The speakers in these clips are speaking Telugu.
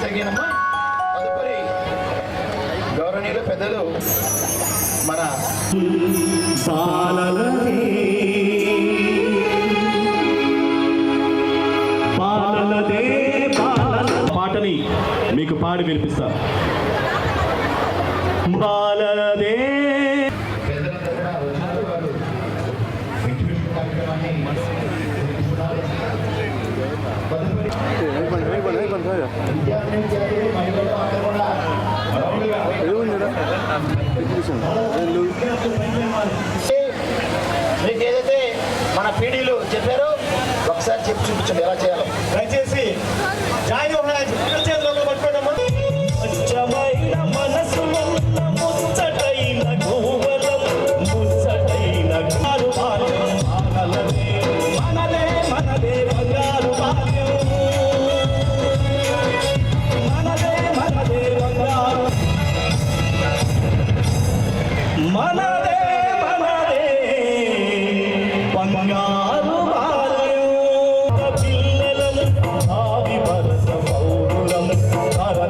కొనసాగినమ్మా తదుపరి గౌరవనీయులు పెద్దలు మన పాలలనే పాలలదే పాలల పాటని మీకు పాడి వినిపిస్తా బాలలదే పెద్దలంతా కూడా వచ్చినారు వారు ఎగ్జిబిషన్ కార్యక్రమాన్ని నిర్వహిస్తున్నారు. తదుపరి విద్యార్థిని విద్యార్థులు మహిళలు అందరూ కూడా రౌండ్గా మీకు ఏదైతే మన పీడీలు చెప్పారో ఒకసారి చెప్పి చూపించండి ఎలా చేయాలో. దయచేసి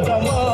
Come.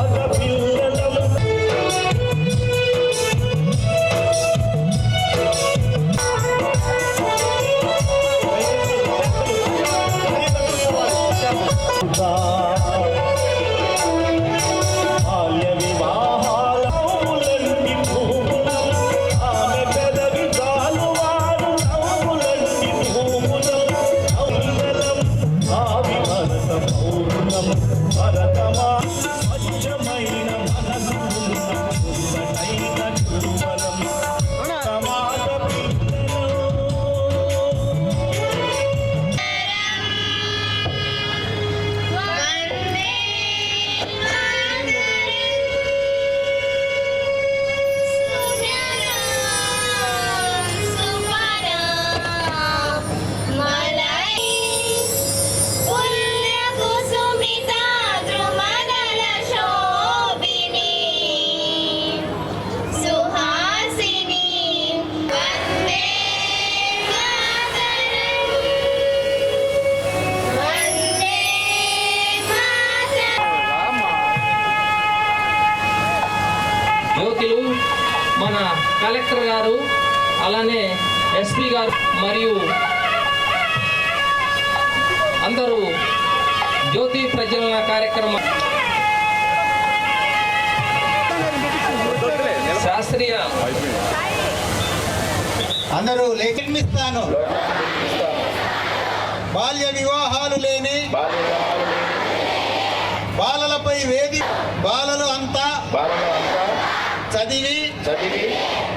గారు అలానే ఎస్పీ గారు మరియు అందరూ జ్యోతి ప్రజ్వలన కార్యక్రమం శాస్త్రీయ అందరూ నిర్మిస్తాను బాల్య వివాహాలు లేని బాలలపై వేది బాలలో అంతా చదివి చదివి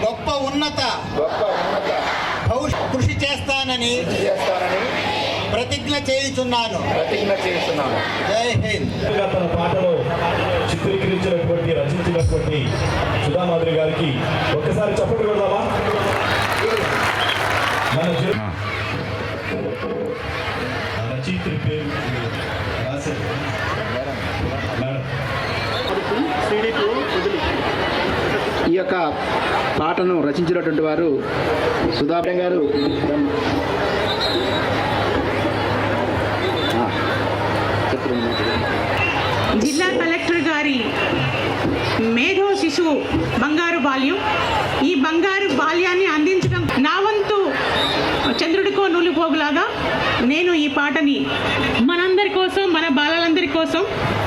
గొప్ప ఉన్నత గొప్ప ఉన్నత కృషి చేస్తానని చేస్తానని ప్రతిజ్ఞ చేయుచున్నాను. ప్రతిజ్ఞ చేస్తున్నాను జై హింద్. తన పాటలో చిత్రీకరించినటువంటి రచించినటువంటి సుధామాధురి గారికి ఒక్కసారి చప్పట్లు కొడదామా? మన యొక్క పాటను రచించినటువంటి వారు సుధాభం గారు. జిల్లా కలెక్టర్ గారి మేధో శిశువు బంగారు బాల్యం. ఈ బంగారు బాల్యాన్ని అందించడం నా వంతు చంద్రుడికో నూలుపోగులాగా నేను ఈ పాటని మనందరి కోసం మన బాల బాలలందరి కోసం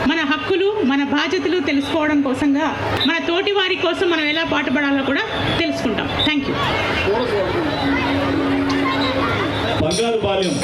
మన హక్కులు మన బాధ్యతలు తెలుసుకోవడం కోసంగా మన తోటి వారి కోసం మనం ఎలా పాటుపడాలో కూడా తెలుసుకుంటాం. థ్యాంక్ యూ బంగారు బాల్యం.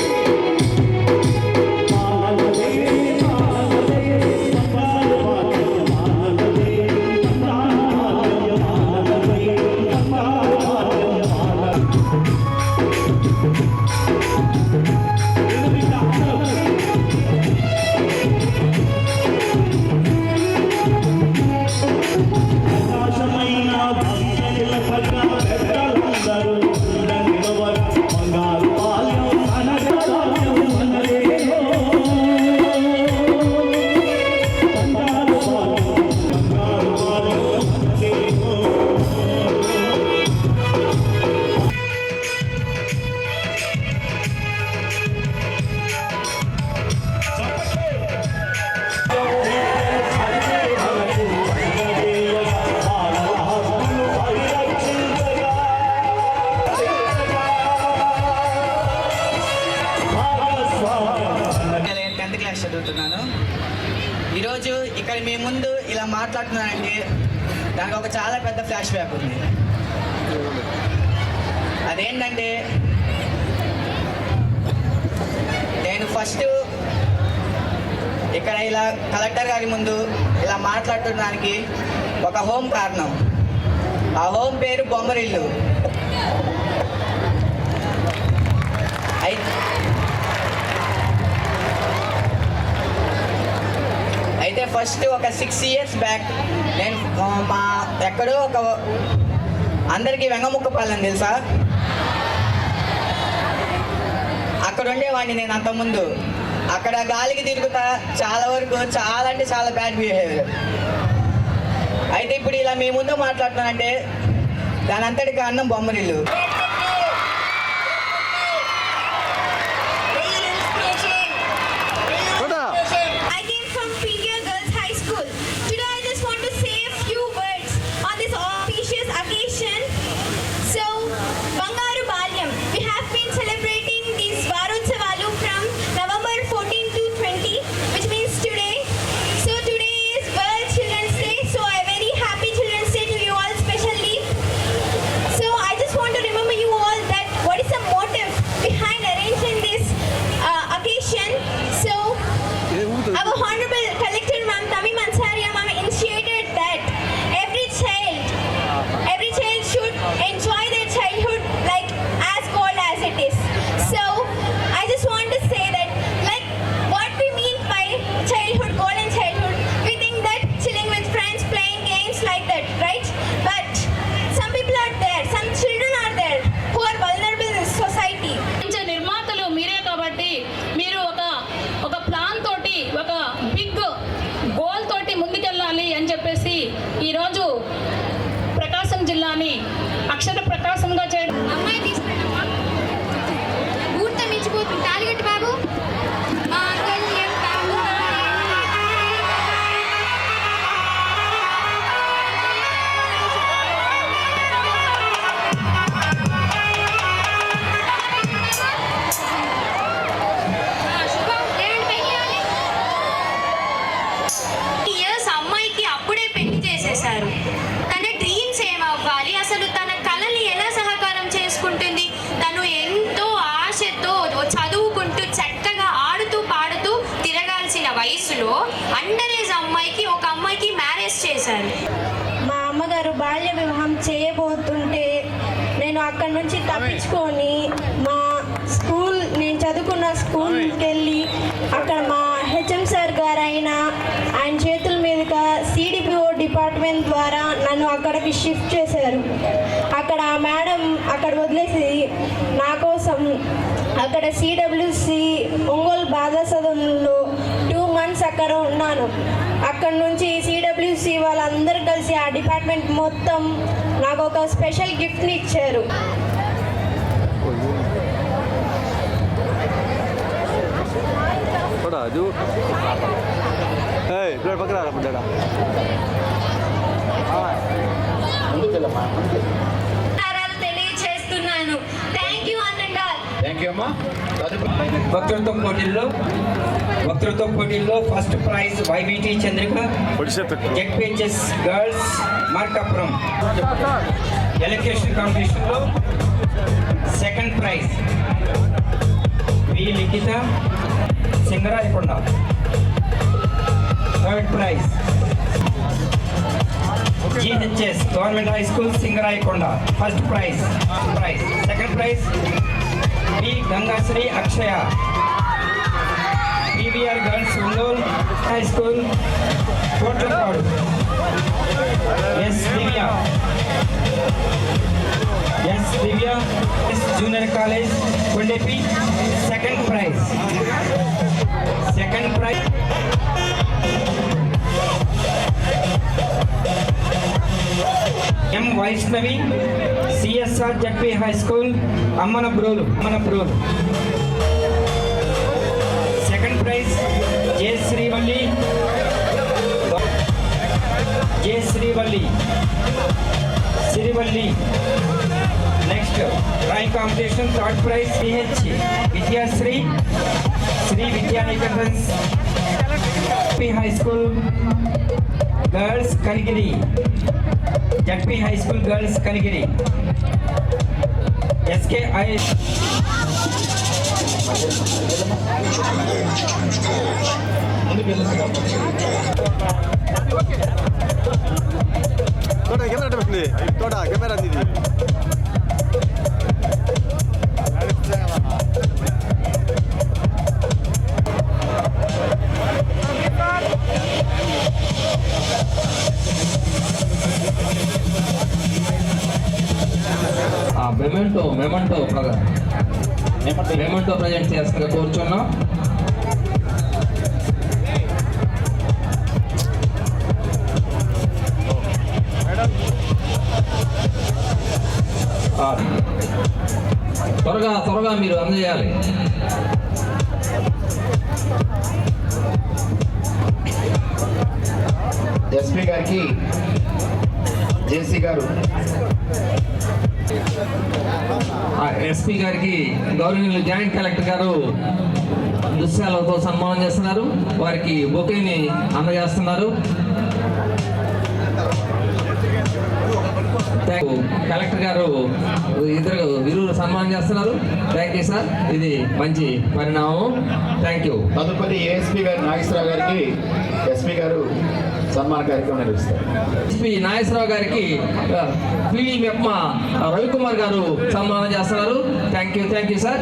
ఇలా దానికి ఒక చాలా పెద్ద ఫ్లాష్ బ్యాక్ ఉంది. అదేంటంటే నేను ఫస్ట్ ఇక్కడ ఇలా కలెక్టర్ గారి ముందు ఇలా మాట్లాడుతున్నానికి ఒక హోమ్ కారణం. ఆ హోమ్ పేరు బొమ్మరిల్లు. అయితే అయితే ఫస్ట్ ఒక సిక్స్ ఇయర్స్ బ్యాక్ నేను మా ఎక్కడో ఒక అందరికీ వెంగముక్కపాలని తెలుసా? అక్కడ ఉండేవాడిని నేను అంతకుముందు. అక్కడ గాలికి తిరుగుతా చాలా వరకు చాలా అంటే చాలా బ్యాడ్ బిహేవియర్ అయితే ఇప్పుడు ఇలా మీ ముందు మాట్లాడుతున్నానంటే దాని అంతటి కారణం బొమ్మరిల్లు. संघाने अक्षर प्रकाश संघाचे వయసులో అండర్ ఏజ్ అమ్మాయికి ఒక అమ్మాయికి మ్యారేజ్ చేశారు. మా అమ్మగారు బాల్య వివాహం చేయబోతుంటే నేను అక్కడి నుంచి తప్పించుకొని మా స్కూల్ నేను చదువుకున్న స్కూల్కి వెళ్ళి అక్కడ మా హెచ్ఎం సార్ గారు అయిన ఆయన చేతుల మీదుగా సిడిపిఓ డిపార్ట్మెంట్ ద్వారా నన్ను అక్కడికి షిఫ్ట్ చేశారు. అక్కడ ఆ మేడం అక్కడ వదిలేసి నా కోసం అక్కడ సిడబ్ల్యూసి ఒంగోలు బాధా సదనంలో మంత్స్ అక్కడ ఉన్నాను. అక్కడ నుంచి సిడబ్ల్యూసి వాళ్ళందరూ కలిసి ఆ డిపార్ట్మెంట్ మొత్తం నాకు ఒక స్పెషల్ గిఫ్ట్ని ఇచ్చారు. తెలియచేస్తున్నాను. థ్యాంక్ యూ అనండి థ్యాంక్ యూ అమ్మా తదుపరి వక్తృత్వ పోటీల్లో వక్తృత్వ పోటీల్లో first prize Y B T Chandrika Z P H S girls Markapuram. Elocution కాంపిటీషన్లో second prize V Likhitha Singarayakonda third prize G H S government high school Singarayakonda first prize prize second prize Adi Gangasri Akshaya. PBR Girls Sundol High School, Portland. Yes, Divya. Yes, Divya. Junior College, Kundepi. Second prize. Second prize. M Vaishnavi C S R Z P high school Ammanabrolu Ammanabrolu. Second prize J Srivalli. J Srivalli. Sirivalli next drawing competition third prize C H Vidyasri Sri Vidyaniketan high school girls Karigiri Z P high school girls Kanigiri. S K I Thota camera Thota camera జేసీ గారు. ఎస్పీ గారికి గౌరవనీయులు జాయింట్ కలెక్టర్ గారు దృశ్యాలతో సన్మానం చేస్తున్నారు. వారికి బొకేని అందజేస్తున్నారు. కలెక్టర్ గారు ఇద్దరు ఇరువురు సన్మానం చేస్తున్నారు. థ్యాంక్ యూ సార్ ఇది మంచి పరిణామం. థ్యాంక్ యూ తదుపరి ఏఎస్పీ గారు నాగేశ్వరరావు గారికి ఎస్పీ గారు సన్మాన కార్యక్రమం నిర్వహిస్తారు. ఎస్పీ నాగేశ్వరరావు గారికి మెప్మ రవికుమార్ గారు సన్మానం చేస్తున్నారు. Thank you thank you sir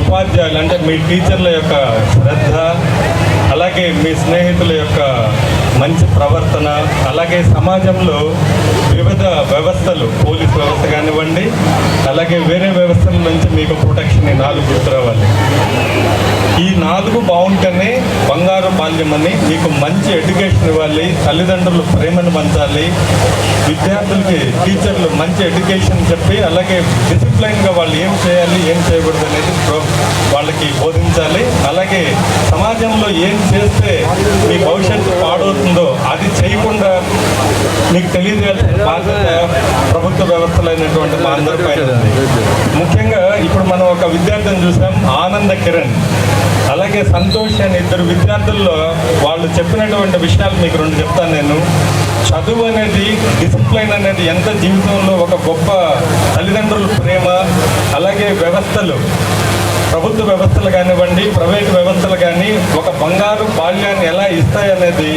ఉపాధ్యాయులు అంటే మీ టీచర్ల యొక్క శ్రద్ధ అలాగే మీ స్నేహితుల యొక్క మంచి ప్రవర్తన అలాగే సమాజంలో వివిధ వ్యవస్థలు పోలీస్ వ్యవస్థ కానివ్వండి అలాగే వేరే వ్యవస్థల నుంచి మీకు ప్రొటెక్షన్ నాలుగు గుర్తురావాలి. ఈ నాలుగు బాగుంటేనే మీకు మంచి ఎడ్యుకేషన్ ఇవ్వాలి. తల్లిదండ్రులు ప్రేమను పంచాలి. విద్యార్థులకి టీచర్లు మంచి ఎడ్యుకేషన్ చెప్పి అలాగే డిసిప్లైన్గా వాళ్ళు ఏం చేయాలి ఏం చేయకూడదు అనేది ప్రో- వాళ్ళకి బోధించాలి. అలాగే సమాజంలో ఏం చేస్తే మీ భవిష్యత్తు పాడవుతుందో అది చేయకుండా మీకు తెలియజేయాల్సిన బాధ్యత ప్రభుత్వ వ్యవస్థలైనటువంటి మా అందరిపైన ముఖ్యంగా ఇప్పుడు మనం ఒక విద్యార్థిని చూసాం ఆనంద కిరణ్. అలాగే సంతోష్ అనే ఇద్దరు విద్యార్థుల్లో వాళ్ళు చెప్పినటువంటి విషయాలు మీకు రెండు చెప్తాను నేను. చదువు అనేది డిసిప్లైన్ అనేది ఎంత జీవితంలో ఒక గొప్ప తల్లిదండ్రుల ప్రేమ అలాగే వ్యవస్థలు. ప్రభుత్వ వ్యవస్థలు కానివ్వండి ప్రైవేట్ వ్యవస్థలు కానీ ఒక బంగారు బాల్యాన్ని ఎలా ఇస్తాయనేది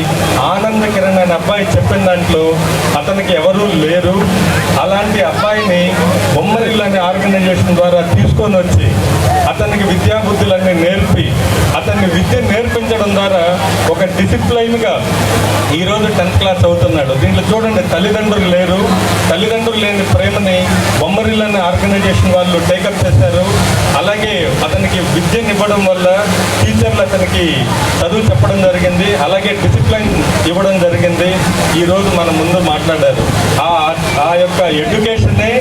ఆనంద కిరణ్ అనే అబ్బాయి చెప్పిన దాంట్లో అతనికి ఎవరూ లేరు. అలాంటి అబ్బాయిని బొమ్మరిల్లు అనే ఆర్గనైజేషన్ ద్వారా తీసుకొని వచ్చి అతనికి విద్యాబుద్ధులన్నీ నేర్పి అతన్ని విద్య నేర్పించడం ద్వారా ఒక డిసిప్లైన్గా ఈరోజు టెన్త్ క్లాస్ అవుతున్నాడు దీంట్లో చూడండి తల్లిదండ్రులు లేరు. తల్లిదండ్రులు లేని ప్రేమని బొమ్మరిల్లు అనే ఆర్గనైజేషన్ వాళ్ళు టేకప్ చేశారు. అలాగే అతనికి విద్యనివ్వడం వల్ల టీచర్లు అతనికి చదువు చెప్పడం జరిగింది అలాగే డిసిప్లిన్ ఇవ్వడం జరిగింది. ఈరోజు మన ముందు మాట్లాడారు. ఆ ఆ యొక్క ఎడ్యుకేషన్నే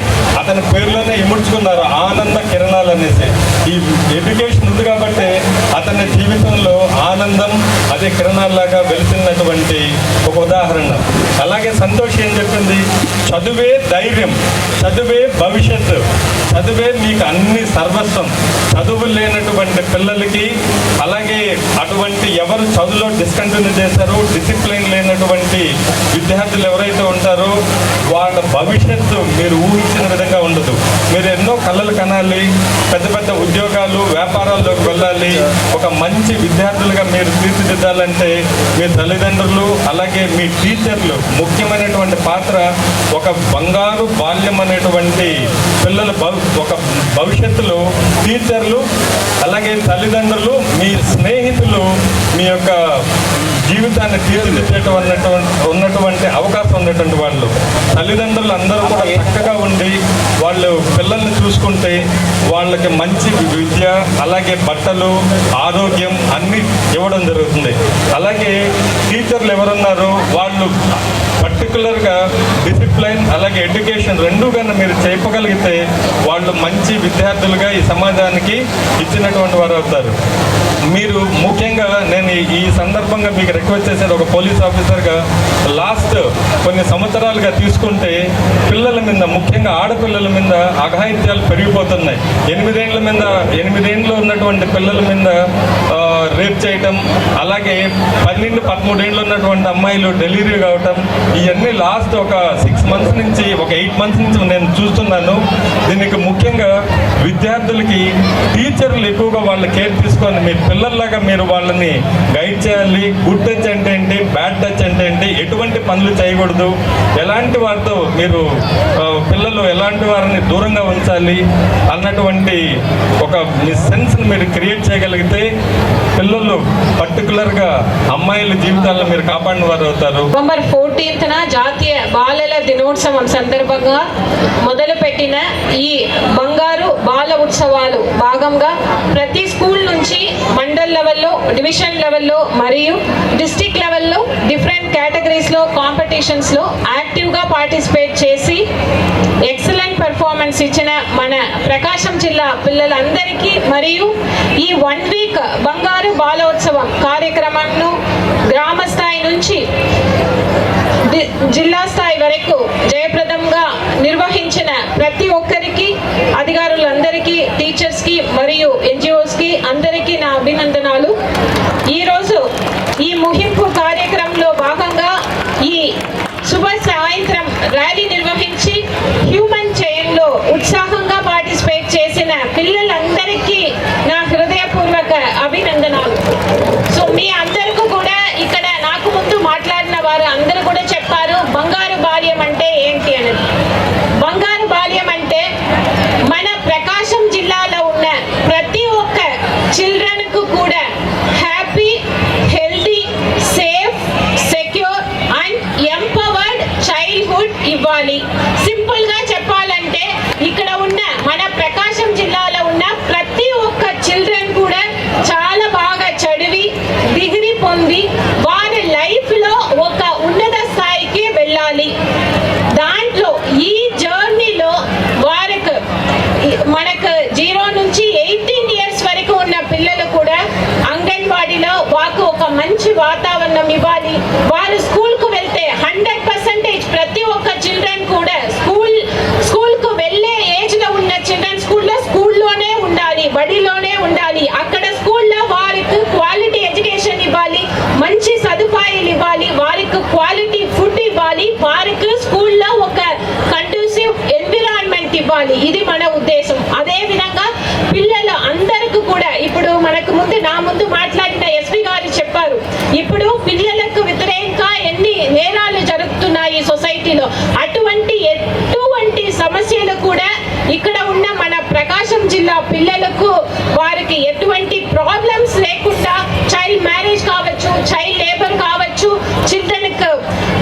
అతని పేరులోనే ఇముడ్చుకున్నారు ఆనంద కిరణాలు అనేసి. ఈ ఎడ్యుకేషన్ ఉంది కాబట్టి అతని జీవితంలో ఆనందం అదే కిరణాల్లాగా వెలిసినటువంటి ఒక ఉదాహరణ. అలాగే సంతోష్ ఏం చెప్పింది? చదువే ధైర్యం చదువే భవిష్యత్తు చదువే మీకు అన్ని సర్వస్వం. చదువు లేనటువంటి పిల్లలకి అలాగే అటువంటి ఎవరు చదువులో డిస్కంటిన్యూ చేశారో డిసిప్లిన్ లేనటువంటి విద్యార్థులు ఎవరైతే ఉంటారో వాళ్ళ భవిష్యత్తు మీరు ఊహించిన విధంగా ఉండదు. మీరు ఎన్నో కళలు కనాలి పెద్ద పెద్ద ఉద్యోగాలు వ్యాపారాల్లోకి వెళ్ళాలి ఒక మంచి విద్యార్థులుగా మీరు తీర్చిదిద్దాలంటే మీ తల్లిదండ్రులు అలాగే మీ టీచర్లు ముఖ్యమైనటువంటి పాత్ర ఒక బంగారు బాల్యం అనేటువంటి పిల్లల భవి ఒక భవిష్యత్తులో టీచర్లు అలాగే తల్లిదండ్రులు మీ స్నేహితులు మీ యొక్క జీవితాన్ని తీర్చిదిద్దేటం ఉన్నటువంటి ఉన్నటువంటి అవకాశం ఉన్నటువంటి వాళ్ళు. తల్లిదండ్రులు అందరూ కూడా చక్కగా ఉండి వాళ్ళు పిల్లల్ని చూసుకుంటే వాళ్ళకి మంచి విద్య అలాగే బట్టలు ఆరోగ్యం అన్నీ ఇవ్వడం జరుగుతుంది. అలాగే టీచర్లు ఎవరున్నారు? వాళ్ళు పర్టికులర్గా డిసిప్లైన్ అలాగే ఎడ్యుకేషన్ రెండు కన్నా మీరు చెప్పగలిగితే వాళ్ళు మంచి విద్యార్థులుగా ఈ సమాజానికి ఇచ్చినటువంటి వారు అవుతారు. మీరు ముఖ్యంగా నేను ఈ- సందర్భంగా మీకు రిక్వెస్ట్ చేసేది ఒక పోలీస్ ఆఫీసర్గా లాస్ట్ కొన్ని సంవత్సరాలుగా తీసుకుంటే పిల్లల మీద ముఖ్యంగా ఆడపిల్లల మీద అఘాయిత్యాలు పెరిగిపోతున్నాయి. ఎనిమిదేండ్ల మీద ఎనిమిదేండ్లు ఉన్నటువంటి పిల్లల మీద రేప్ చేయటం అలాగే పన్నెండు పదమూడేళ్ళు ఉన్నటువంటి అమ్మాయిలు డెలివరీ కావటం ఇవన్నీ లాస్ట్ ఒక సిక్స్ మంత్స్ నుంచి ఒక ఎయిట్ మంత్స్ నుంచి నేను చూస్తున్నాను. దీనికి ముఖ్యంగా విద్యార్థులకి టీచర్లు ఎక్కువగా వాళ్ళ కేర్ తీసుకొని మీ పిల్లల్లాగా మీరు వాళ్ళని గైడ్ చేయాలి. గుడ్ టచ్ అంటే ఏంటి? బ్యాడ్ టచ్ అంటే ఏంటి? ఎటువంటి పనులు చేయకూడదు. ఎలాంటి వారితో మీరు పిల్లలు ఎలాంటి వారిని దూరంగా ఉంచాలి అన్నటువంటి ఒక మీ సెన్స్ని మీరు క్రియేట్ చేయగలిగితే పిల్లలు పర్టికులర్గా అమ్మాయిల జీవితాలను మీరు కాపాడిన వారు అవుతారు. నవంబర్ ఫోర్టీన్త్న జాతీయ బాలల దినోత్సవం సందర్భంగా మొదలుపెట్టిన ఈ బంగారు బాల ఉత్సవాలు భాగంగా ప్రతి స్కూల్ నుంచి మండల్ లెవెల్లో డివిజన్ లెవెల్లో మరియు డిస్టిక్ లెవెల్లో డిఫరెంట్ కేటగిరీస్లో కాంపిటీషన్స్లో యాక్టివ్గా పార్టిసిపేట్ చేసి ఎక్సలెంట్ పెర్ఫార్మెన్స్ ఇచ్చిన మన ప్రకాశం జిల్లా పిల్లలందరికీ మరియు ఈ వన్ వీక్ బంగారు బాలోత్సవం కార్యక్రమంను గ్రామ స్థాయి నుంచి జిల్లా స్థాయి వరకు జయప్రదంగా నిర్వహించిన ప్రతి ఒక్కరికి అధికారులందరికీ టీచర్స్కి మరియు ఎన్జిఓస్కి అందరికీ నా అభినందనాలు. ఈరోజు ఈ ముగింపు కార్యక్రమంలో భాగంగా ఈ శుభ సాయంత్రం ర్యాలీ నిర్వహించి హ్యూమన్ చైన్లో ఉత్సాహంగా పార్టిసిపేట్ చేసిన పిల్లలందరికీ నా హృదయపూర్వక అభినందనాలు. సో మీ అందరూ కూడా ఇక్కడ నాకు ముందు మాట్లాడిన వారు అందరూ కూడా చెప్పారు బంగారు బాల్యం అంటే ఏంటి అనేది బంగారు బాల్యం అంటే మన ప్రకాశం జిల్లాలో ఉన్న ప్రతి ఒక్క చిల్డ్రన్కు కూడా happy healthy safe secure and empowered childhood ఇవ్వాలి సింపుల్గా చెప్పాలంటే ఇక్కడ ఉన్న మన ప్రకాశం జిల్లాలో ఉన్న ప్రతి ఒక్క చిల్డ్రన్ కూడా చాలా బాగా చదివి డిగ్రీ పొంది వారి లైఫ్లో ఒక ఉన్నత స్థాయికి వెళ్ళాలి దాంట్లో ఈ జర్నీలో వారికి మనకు జీరో నుంచి ఎయిటీన్ ఇయర్స్ వరకు ఉన్న పిల్లలు కూడా అంగన్వాడీలో వాకు ఒక మంచి వాతావరణం ఇవ్వాలి వారు స్కూల్కు వెళ్తే హండ్రెడ్ పర్సెంటేజ్ ప్రతి ఒక్క చిల్డ్రన్ కూడా స్కూల్ స్కూల్కు వెళ్ళే ఏజ్లో ఉన్న చిల్డ్రన్ స్కూల్లో స్కూల్లోనే ఉండాలి బడిలోనే ఉండాలి అక్కడ స్కూల్లో వారికి క్వాలిటీ ఎడ్యుకేషన్ ఇవ్వాలి మంచి సదుపాయాలు ఇవ్వాలి వారికి క్వాలిటీ ఫుడ్ ఇవ్వాలి వారికి స్కూల్లో ఒక కండ్యూసివ్ ఎన్విరాన్మెంట్ ఇవ్వాలి ఇది మన ఉద్దేశం అదే విధంగా పిల్లలు అందరికి కూడా ఇప్పుడు మనకు ముందు నా ముందు మాట్లాడిన ఎస్పీ గారు చెప్పారు ఇప్పుడు పిల్లలకు వ్యతిరేకంగా ఎన్ని నేరాలు జరుగుతున్నాయి సొసైటీలో అటువంటి ఎటువంటి సమస్యలు కూడా ఇక్కడ ఉన్న మన ప్రకాశం జిల్లా పిల్లలకు వారికి ఎటువంటి ప్రాబ్లమ్స్ లేకుండా చైల్డ్ మ్యారేజ్ కావచ్చు చైల్డ్ లేబర్ కావచ్చు చిల్డ్రన్కు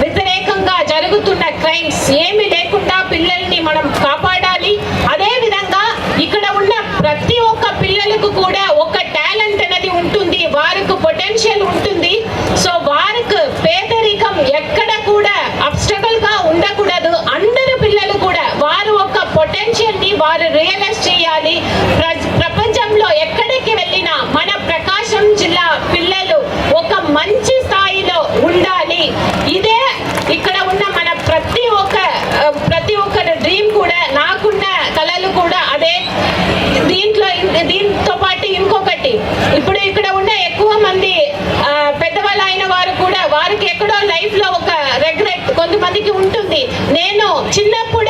వ్యతిరేకంగా జరుగుతున్న క్రైమ్స్ ఏ లేకుండా పిల్లల్ని మనం కాపాడాలి అదే విధంగా ఇక్కడ ఉన్న ప్రతి ఒక్క పిల్లలకు కూడా ఒక టాలెంట్ అనేది ఉంటుంది వారికి పొటెన్షియల్ ఉంటుంది సో వారికి పేదరికం ఎక్కడ కూడా అబ్స్టకల్గా ఉండకూడదు అందరు పిల్లలు కూడా వారు ఒక పొటెన్షియల్ని వారు రియలైజ్ చేయాలి. ప్ర- ప్రపంచంలో ఎక్కడికి వెళ్ళినా మన ప్రకాశం జిల్లా పిల్లలు ఒక మంచి స్థాయిలో ఉండాలి. ఇదే ఇక్కడ ఉన్న మన ప్రతి ఒక్క ప్రతి ఒక్కరి డ్రీమ్ కూడా నాకున్న కళలు కూడా అదే. దీంట్లో దీంతో పాటు ఇంకొకటి. ఇప్పుడు ఇక్కడ ఉన్న ఎక్కువ మంది పెద్దవాళ్ళు అయిన వారు కూడా వారికి ఎక్కడో లైఫ్లో ఒక రెగ్రెట్ కొంతమందికి ఉంటుంది. నేను చిన్నప్పుడు